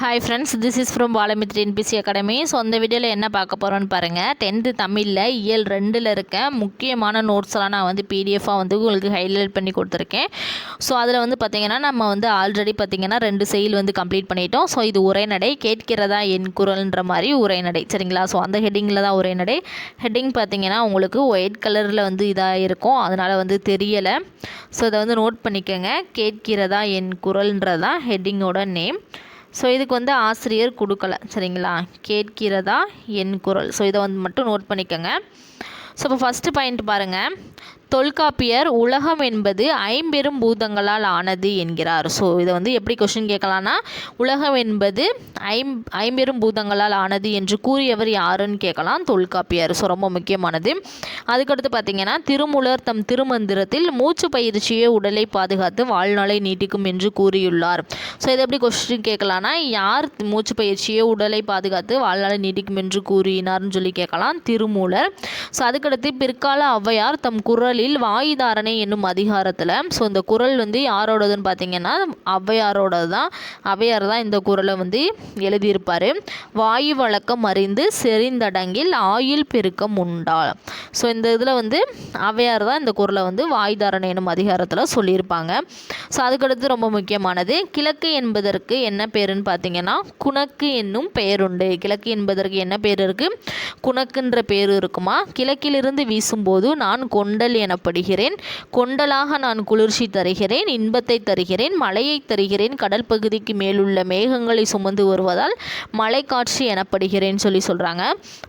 Hi friends this is from வாலமித்ரி NBC academy so அந்த வீடியோவில் என்ன பார்க்க போகிறோன்னு பாருங்கள் டென்த்து தமிழில் இயல் ரெண்டில் இருக்க முக்கியமான நோட்ஸ்லாம் நான் வந்து பிடிஎஃபாக வந்து உங்களுக்கு ஹைலைட் பண்ணி கொடுத்துருக்கேன். ஸோ அதில் வந்து பார்த்திங்கன்னா நம்ம வந்து ஆல்ரெடி பார்த்திங்கன்னா ரெண்டு செயல் வந்து கம்ப்ளீட் பண்ணிட்டோம். ஸோ இது உரைநடை கேட்கிறதா என் குரல்ன்ற மாதிரி உரைநடை சரிங்களா? ஸோ அந்த ஹெட்டிங்கில் தான் உரைநடை ஹெட்டிங் பார்த்திங்கன்னா உங்களுக்கு ஒயிட் கலரில் வந்து இதாக இருக்கும். அதனால் வந்து தெரியலை. ஸோ இதை வந்து நோட் பண்ணிக்கோங்க. கேட்கிறதா என் குரல்ன்றதான் ஹெட்டிங்கோட நேம் ஸோ இதுக்கு வந்து ஆசிரியர் கொடுக்கல. சரிங்களா? கேட்கிறதா என் குரல். ஸோ இதை வந்து மட்டும் நோட் பண்ணிக்கோங்க. ஸோ இப்போ ஃபஸ்ட்டு பாயிண்ட் பாருங்கள் தொல்காப்பியர் உலகம் என்பது ஐம்பெரும் பூதங்களால் ஆனது என்கிறார். ஸோ இதை வந்து எப்படி கொஷின் கேட்கலான்னா உலகம் என்பது ஐம் ஐம்பெரும் பூதங்களால் ஆனது என்று கூறியவர் யாருன்னு கேட்கலாம். தொல்காப்பியர். ஸோ ரொம்ப முக்கியமானது. அதுக்கடுத்து பார்த்தீங்கன்னா திருமூலர் தம் திருமந்திரத்தில் மூச்சு பயிற்சியே உடலை பாதுகாத்து வாழ்நாளை நீட்டிக்கும் என்று கூறியுள்ளார். ஸோ இதை எப்படி கொஸ்டின் கேட்கலான்னா யார் மூச்சு பயிற்சியே உடலை பாதுகாத்து வாழ்நாளை நீட்டிக்கும் என்று கூறினார்னு சொல்லி கேட்கலாம். திருமூலர். ஸோ அதுக்கடுத்து பிற்கால ஔவையார் தம் குரல் குரலில் வாயு தாரணை என்னும் அதிகாரத்தில். ஸோ இந்த குரல் வந்து யாரோடதுன்னு பார்த்தீங்கன்னா ஔவையாரோடது தான் ஔவையார் தான் இந்த குரலை வந்து எழுதியிருப்பார். வாயு வழக்கம் அறிந்து செறிந்தடங்கில் ஆயுள் பெருக்கம் உண்டால். ஸோ இந்த இதில் வந்து ஔவையார் தான் இந்த குரலை வந்து வாயு தாரணை என்னும் அதிகாரத்தில் சொல்லியிருப்பாங்க. ஸோ அதுக்கடுத்து ரொம்ப முக்கியமானது கிழக்கு என்பதற்கு என்ன பேருன்னு பார்த்தீங்கன்னா குணக்கு என்னும் பெயருண்டு. கிழக்கு என்பதற்கு என்ன பேர் இருக்குது குணக்குன்ற பேர் இருக்குமா? கிழக்கிலிருந்து வீசும்போது நான் கொண்டல் என எனப்படுகிறேன் கொண்டலாக நான் குளிர்ச்சி தருகிறேன் இன்பத்தை தருகிறேன் மழையை தருகிறேன் கடல் பகுதிக்கு மேலுள்ள மேகங்களை சுமந்து வருவதால் மலை காட்சி எனப்படுகிறேன் சொல்லி சொல்கிறாங்க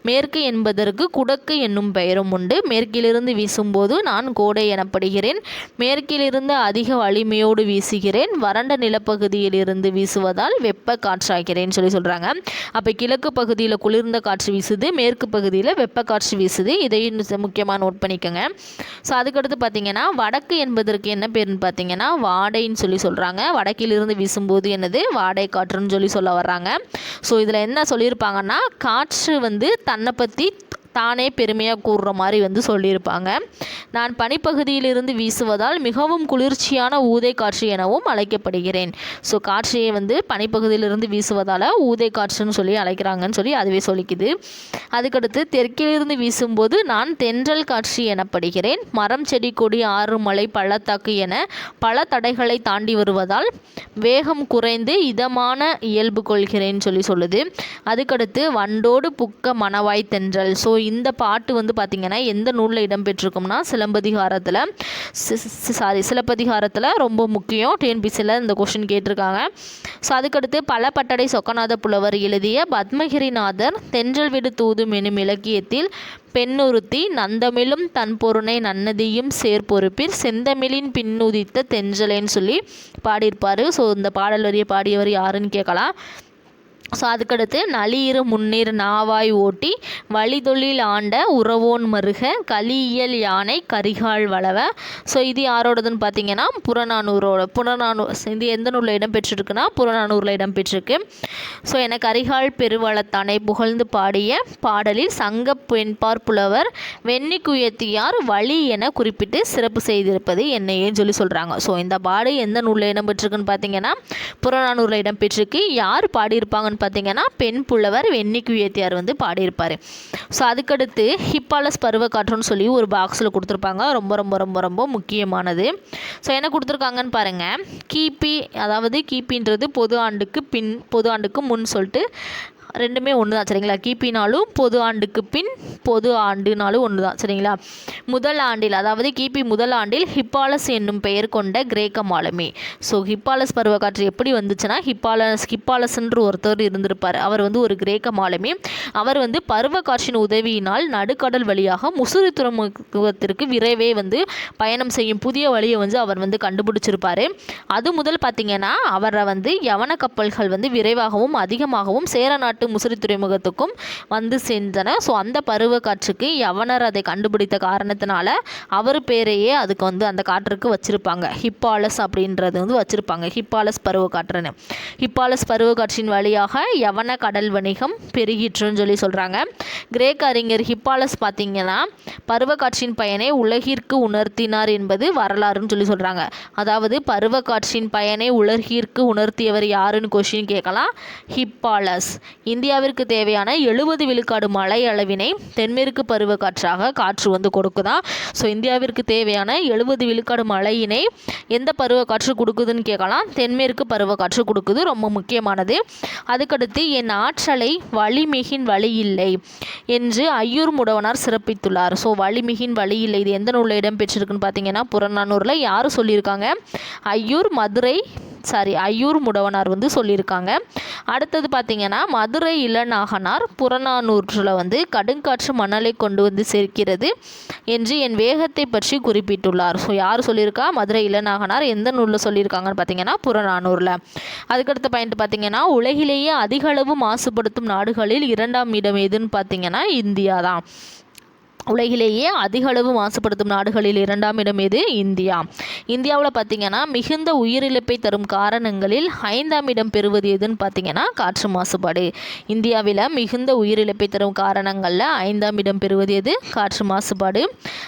மேற்கு என்பதற்கு குடக்கு என்னும் பெயரும் உண்டு. மேற்கிலிருந்து வீசும்போது நான் கோடை எனப்படுகிறேன். மேற்கிலிருந்து அதிக வலிமையோடு வீசுகிறேன். வறண்ட நிலப்பகுதியிலிருந்து வீசுவதால் வெப்ப காற்றாகிறேன் சொல்லி சொல்கிறாங்க அப்போ கிழக்கு பகுதியில் குளிர்ந்த காற்று வீசுது மேற்கு பகுதியில் வெப்ப காற்று வீசுது. இதையும் முக்கியமாக நோட் பண்ணிக்கோங்க. ஸோ அதுக்கடுத்து பார்த்தீங்கன்னா வடக்கு என்பதற்கு என்ன பேருன்னு பார்த்தீங்கன்னா வாடைன்னு சொல்லி சொல்கிறாங்க வடக்கிலிருந்து வீசும்போது என்னது? வாடை காற்றுன்னு சொல்லி சொல்ல வர்றாங்க. ஸோ இதில் என்ன சொல்லியிருப்பாங்கன்னா காற்று வந்து தன்னை பற்றி தானே பெருமையாக கூறுற மாதிரி வந்து சொல்லியிருப்பாங்க. நான் பனிப்பகுதியிலிருந்து வீசுவதால் மிகவும் குளிர்ச்சியான ஊதை காற்று எனவும் அழைக்கப்படுகிறேன். ஸோ காற்றையை வந்து பனிப்பகுதியிலிருந்து வீசுவதால் ஊதை காற்றுன்னு சொல்லி அழைக்கிறாங்கன்னு சொல்லி அதுவே சொல்லிக்குது. அதுக்கடுத்து தெற்கிலிருந்து வீசும்போது நான் தென்றல் காற்று எனப்படுகிறேன். மரம் செடி கொடி ஆறு மலை பள்ளத்தாக்கு என பல தடைகளை தாண்டி வருவதால் வேகம் குறைந்து இதமான இயல்பு கொள்கிறேன் சொல்லி சொல்லுது. அதுக்கடுத்து வண்டோடு புக்க மணவாய் தென்றல். ஸோ இந்த பாட்டு வந்து பார்த்திங்கன்னா எந்த நூலில் இடம்பெற்றிருக்கும்னா சிலப்பதிகாரத்தில் சாரி சிலப்பதிகாரத்தில் ரொம்ப முக்கியம். டிஎன்பிசியில் இந்த கொஷின் கேட்டிருக்காங்க. ஸோ அதுக்கடுத்து பல பட்டடை சொக்கநாத புலவர் எழுதிய பத்மகிரிநாதர் தென்றல் விடு தூதும் எனும் இலக்கியத்தில் பெண்ணுறுத்தி நந்தமிழும் தன் பொருணை நன்னதியும் சேர்ப்பொறுப்பில் செந்தமிழின் பின்னுதித்த தென்றலேன்னு சொல்லி பாடியிருப்பார். ஸோ இந்த பாடல் வரியை பாடியவர் யாருன்னு கேட்கலாம். ஸோ அதுக்கடுத்து நளியிரு முன்னீர் நாவாய் ஓட்டி வழிதொழில் ஆண்ட உறவோன் மருக கலியியல் யானை கரிகால் வளவ. ஸோ இது யாரோடதுன்னு பார்த்தீங்கன்னா புறநானூரோட புறநானூர் இது எந்த நூலில் இடம்பெற்றிருக்குன்னா புறநானூரில் இடம்பெற்றிருக்கு. ஸோ என கரிகால் பெருவளத்தானை புகழ்ந்து பாடிய பாடலில் சங்க பெண்பார் புலவர் வெண்ணி குயத்தியார் வழி என குறிப்பிட்டு சிறப்பு செய்திருப்பது என்னையேன்னு சொல்லி சொல்கிறாங்க ஸோ இந்த பாடு எந்த நூலில் இடம்பெற்றிருக்குன்னு பார்த்தீங்கன்னா புறநானூரில் இடம்பெற்றிருக்கு. யார் பாடியிருப்பாங்கன்னு பார்த்தீங்கன்னா பெண் புலவர் வெண்ணிக்குயத்தியார் வந்து பாடியிருப்பார். ஸோ அதுக்கடுத்து ஹிப்பாலஸ் பருவக்காற்றுன்னு சொல்லி ஒரு பாக்ஸில் கொடுத்துருப்பாங்க. ரொம்ப ரொம்ப ரொம்ப ரொம்ப முக்கியமானது. ஸோ என்ன கொடுத்துருக்காங்கன்னு பாருங்கள் கிபி அதாவது கிபின்றது பொது ஆண்டுக்கு பின் பொது ஆண்டுக்கு முன் சொல்லிட்டு ரெண்டுமே ஒன்று தான் சரிங்களா? கிபினாலும் பொது ஆண்டுக்கு பின் பொது ஆண்டுனாலும் ஒன்று தான் சரிங்களா? முதல் ஆண்டில் அதாவது கிபி முதல் ஆண்டில் ஹிப்பாலஸ் என்னும் பெயர் கொண்ட கிரேக்க மாலுமி. ஸோ ஹிப்பாலஸ் பருவக்காற்று எப்படி வந்துச்சுன்னா ஹிப்பாலஸ் ஹிப்பாலஸ்ன்ற ஒருத்தர் இருந்திருப்பார். அவர் வந்து ஒரு கிரேக்க மாலுமி. அவர் வந்து பருவக்காற்றின் உதவியினால் நடுக்கடல் வழியாக முசுரி துறைமுகத்திற்கு விரைவே வந்து பயணம் செய்யும் புதிய வழியை வந்து அவர் வந்து கண்டுபிடிச்சிருப்பார். அது முதல் பார்த்திங்கன்னா அவரை வந்து யவன கப்பல்கள் வந்து விரைவாகவும் அதிகமாகவும் சேர நாட்டு பாலக்காட்டு முசிறி துறைமுகத்துக்கும் வந்து சென்றன. ஸோ அந்த பருவ காற்றுக்கு யவனர் அதை கண்டுபிடித்த காரணத்தினால அவர் பேரையே அதுக்கு வந்து அந்த காற்றுக்கு வச்சுருப்பாங்க. ஹிப்பாலஸ் அப்படின்றது வந்து வச்சுருப்பாங்க. ஹிப்பாலஸ் பருவ காற்றுன்னு ஹிப்பாலஸ் பருவ காற்றின் வழியாக யவன கடல் வணிகம் பெருகிற்றுன்னு சொல்லி சொல்கிறாங்க கிரேக்க அறிஞர் ஹிப்பாலஸ் பார்த்தீங்கன்னா பருவ காற்றின் பயனை உலகிற்கு உணர்த்தினார் என்பது வரலாறுன்னு சொல்லி சொல்கிறாங்க அதாவது பருவக்காற்றின் பயனை உலகிற்கு உணர்த்தியவர் யாருன்னு கொஷின் கேட்கலாம். ஹிப்பாலஸ். இந்தியாவிற்கு தேவையான எழுபது விழுக்காடு மழை அளவினை தென்மேற்கு பருவக்காற்றாக காற்று வந்து கொடுக்குதான் ஸோ இந்தியாவிற்கு தேவையான எழுபது விழுக்காடு மழையினை எந்த பருவக்காற்று கொடுக்குதுன்னு கேட்கலாம். தென்மேற்கு பருவக்காற்று கொடுக்குது ரொம்ப முக்கியமானது. அதுக்கடுத்து என் ஆற்றலை வழிமிகின் வழி இல்லை என்று ஐயூர் முடவனார் சிறப்பித்துள்ளார். ஸோ வழிமிகின் வழி இல்லை இது எந்த நூலில் இடம்பெற்றிருக்குன்னு பார்த்தீங்கன்னா புறநானூரில் யார் சொல்லியிருக்காங்க? ஐயூர் மதுரை சாரி ஐயூர் முடவனார் வந்து சொல்லியிருக்காங்க. அடுத்தது பார்த்தீங்கன்னா மதுரை இளநாகனார் புறநானூற்றில் வந்து கடுங்காற்று மணலை கொண்டு வந்து சேர்க்கிறது என்று என் வேகத்தை பற்றி குறிப்பிட்டுள்ளார். ஸோ யார் சொல்லியிருக்கா? மதுரை இளநாகனார் எந்த நூலில் சொல்லியிருக்காங்கன்னு பார்த்தீங்கன்னா புறநானூரில். அதுக்கடுத்த பாயிண்ட் பார்த்தீங்கன்னா உலகிலேயே அதிக அளவு மாசுபடுத்தும் நாடுகளில் இரண்டாம் இடம் எதுன்னு பார்த்தீங்கன்னா இந்தியா தான் உலகிலேயே அதிக அளவு மாசுபடுத்தும் நாடுகளில் இரண்டாம் இடம் எது? இந்தியா. இந்தியாவில் பார்த்தீங்கன்னா மிகுந்த உயிரிழப்பை தரும் காரணங்களில் ஐந்தாம் இடம் பெறுவது எதுன்னு பார்த்தீங்கன்னா காற்று மாசுபாடு. இந்தியாவில் மிகுந்த உயிரிழப்பை தரும் காரணங்களில் ஐந்தாம் இடம் பெறுவது எது? காற்று மாசுபாடு.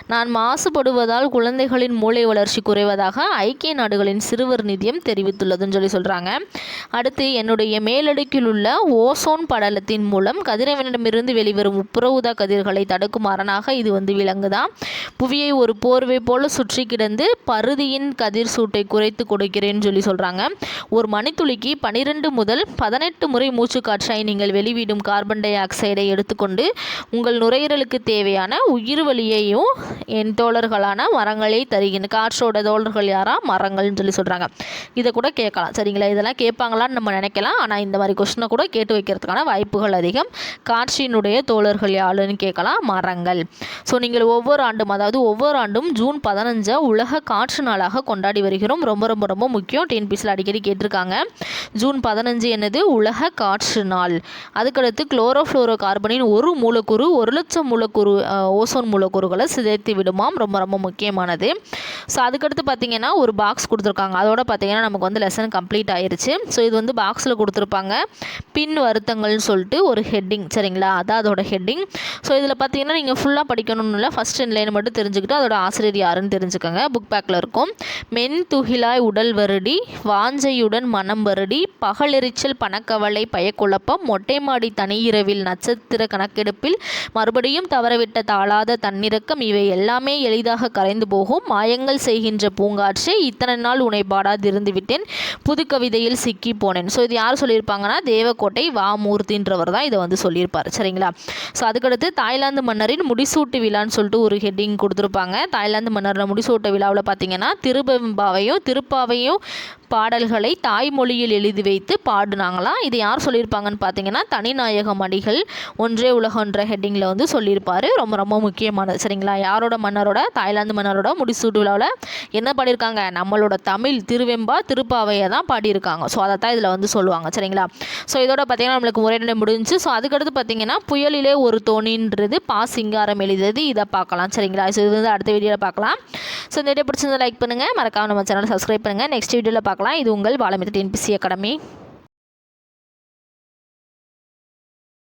நான் மாசுபடுவதால் குழந்தைகளின் மூளை வளர்ச்சி குறைவதாக ஐக்கிய நாடுகளின் சிறுவர் நிதியம் தெரிவித்துள்ளதுன்னு சொல்லி சொல்கிறாங்க அடுத்து என்னுடைய மேலடுக்கில் உள்ள ஓசோன் படலத்தின் மூலம் கதிரவனிடமிருந்து வெளிவரும் உப்புற கதிர்களை தடுக்கும் அரணாக இது வந்து விளங்குதான் புவியை ஒரு போர்வை போல சுற்றி கிடந்து பருதியின் கதிர் சூட்டை குறைத்து கொடுக்கிறேன்னு சொல்லி சொல்கிறாங்க ஒரு மணித்துளிக்கு பனிரெண்டு முதல் பதினெட்டு முறை மூச்சு மூச்சுக்காற்றாய் நீங்கள் வெளிவிடும் கார்பன் டை ஆக்சைடை எடுத்துக்கொண்டு உங்கள் நுரையீரலுக்கு தேவையான உயிர் வழியையும் என் தோழர்களான மரங்களை தருகின்ற காற்றோட தோழர்கள் யாரா? மரங்கள்னு சொல்லி சொல்கிறாங்க இதை கூட கேட்கலாம். சரிங்களா? இதெல்லாம் கேட்பாங்களான்னு நம்ம நினைக்கலாம். ஆனால் இந்த மாதிரி கொஸ்டினை கூட கேட்டு வைக்கிறதுக்கான வாய்ப்புகள் அதிகம். காற்றினுடைய தோழர்கள் யாருன்னு கேட்கலாம். மரங்கள். ஸோ நீங்கள் ஒவ்வொரு ஆண்டும் அதாவது ஒவ்வொரு ஆண்டும் ஜூன் பதினஞ்சை உலக காற்று நாளாக கொண்டாடி வருகிறோம். ரொம்ப ரொம்ப ரொம்ப முக்கியம். டிஎன்பிசியில் அடிக்கடி கேட்டிருக்காங்க. ஜூன் பதினஞ்சு என்னது? உலக காற்று நாள். அதுக்கடுத்து குளோரோஃப்ளோரோ கார்பனின் ஒரு மூலக்கூறு ஒரு லட்சம் மூலக்கூறு ஓசோன் மூலக்கூறுகளை சிதைத்து விடுமாம். ரொம்ப ரொம்ப முக்கியமானது. ஸோ அதுக்கடுத்து பார்த்தீங்கன்னா ஒரு பாக்ஸ் கொடுத்துருக்காங்க. அதோட பார்த்தீங்கன்னா நமக்கு வந்து லெசன் கம்ப்ளீட் ஆயிடுச்சு ஸோ இது வந்து பாக்ஸில் கொடுத்துருப்பாங்க. பின் வருத்தங்கள்னு சொல்லிட்டு ஒரு ஹெட்டிங் சரிங்களா? அதான் அதோட ஹெட்டிங் ஸோ இதில் பார்த்தீங்கன்னா நீங்கள் ஃபுல்லாக படிக்கணும்னு இல்லை. ஃபஸ்ட் லைன் மட்டும் தெரிஞ்சுக்கிட்டு அதோட ஆசிரியர் யாருன்னு தெரிஞ்சுக்கோங்க. புக் பேக்கில் இருக்கும். மென் துகிலாய் உடல் வருடி வாஞ்சையுடன் மனம் வருடி பகலெரிச்சல் பணக்கவலை பயக்குழப்பம் மொட்டை மாடி தனியிரவில் நட்சத்திர கணக்கெடுப்பில் மறுபடியும் தவறவிட்ட தாளாத தன்னிறக்கம் இவை எல்லாமே எளிதாக கரைந்து போகும். மாயங்கள் செய்கின்ற பூங்காற்றே இத்தனை நாள் உனை பாடாதிருந்து விட்டேன். புது கவிதையில் சிக்கி போனேன். ஸோ இது யார் சொல்லியிருப்பாங்கன்னா தேவக்கோட்டை வாமூர்த்தின்றவர் தான் இதை வந்து சொல்லியிருப்பார். சரிங்களா? ஸோ அதுக்கடுத்து தாய்லாந்து மன்னரின் முடிசூட்டு விழான்னு சொல்லிட்டு ஒரு ஹெட்டிங் கொடுத்துருப்பாங்க. தாய்லாந்து மன்னரோட முடிசூட்டு விழாவில் பார்த்தீங்கன்னா திருவெம்பாவையும் திருப்பாவையும் பாடல்களை தாய்மொழியில் எழுதி வைத்து பாடினாங்களாம் இது யார் சொல்லியிருப்பாங்கன்னு பார்த்தீங்கன்னா தனிநாயகம் அடிகள் ஒன்றே உலகன்ற ஹெட்டிங்கில் வந்து சொல்லியிருப்பார். ரொம்ப ரொம்ப முக்கியமானது. சரிங்களா? யாரோட மன்னரோட? தாய்லாந்து மன்னரோட முடிசூட்டு விழாவில் என்ன பாடியிருக்காங்க? நம்மளோட தமிழ் திருவெம்பா திருப்பாவையை தான் பாடியிருக்காங்க. ஸோ அதை தான் இதில் வந்து சொல்லுவாங்க. சரிங்களா? ஸோ இதோட பார்த்தீங்கன்னா நம்மளுக்கு உரைநடை முடிஞ்சு ஸோ அதுக்கடுத்து பார்த்தீங்கன்னா புயலிலே ஒரு தோணின்றது பா சிங்காரம் எழுதியது. இதை பார்க்கலாம். சரிங்களா? ஸோ இது வந்து அடுத்த வீடியோவில் பார்க்கலாம். ஸோ இந்த வீடியோ பிடிச்சிருந்தா லைக் பண்ணுங்கள் மறக்காம நம்ம சேனலை சப்ஸ்கிரைப் பண்ணுங்கள் நெக்ஸ்ட் வீடியோவில் பார்க்கலாம். இது உங்கள் பாலமித்த டிஎன்பிசி அகாடமி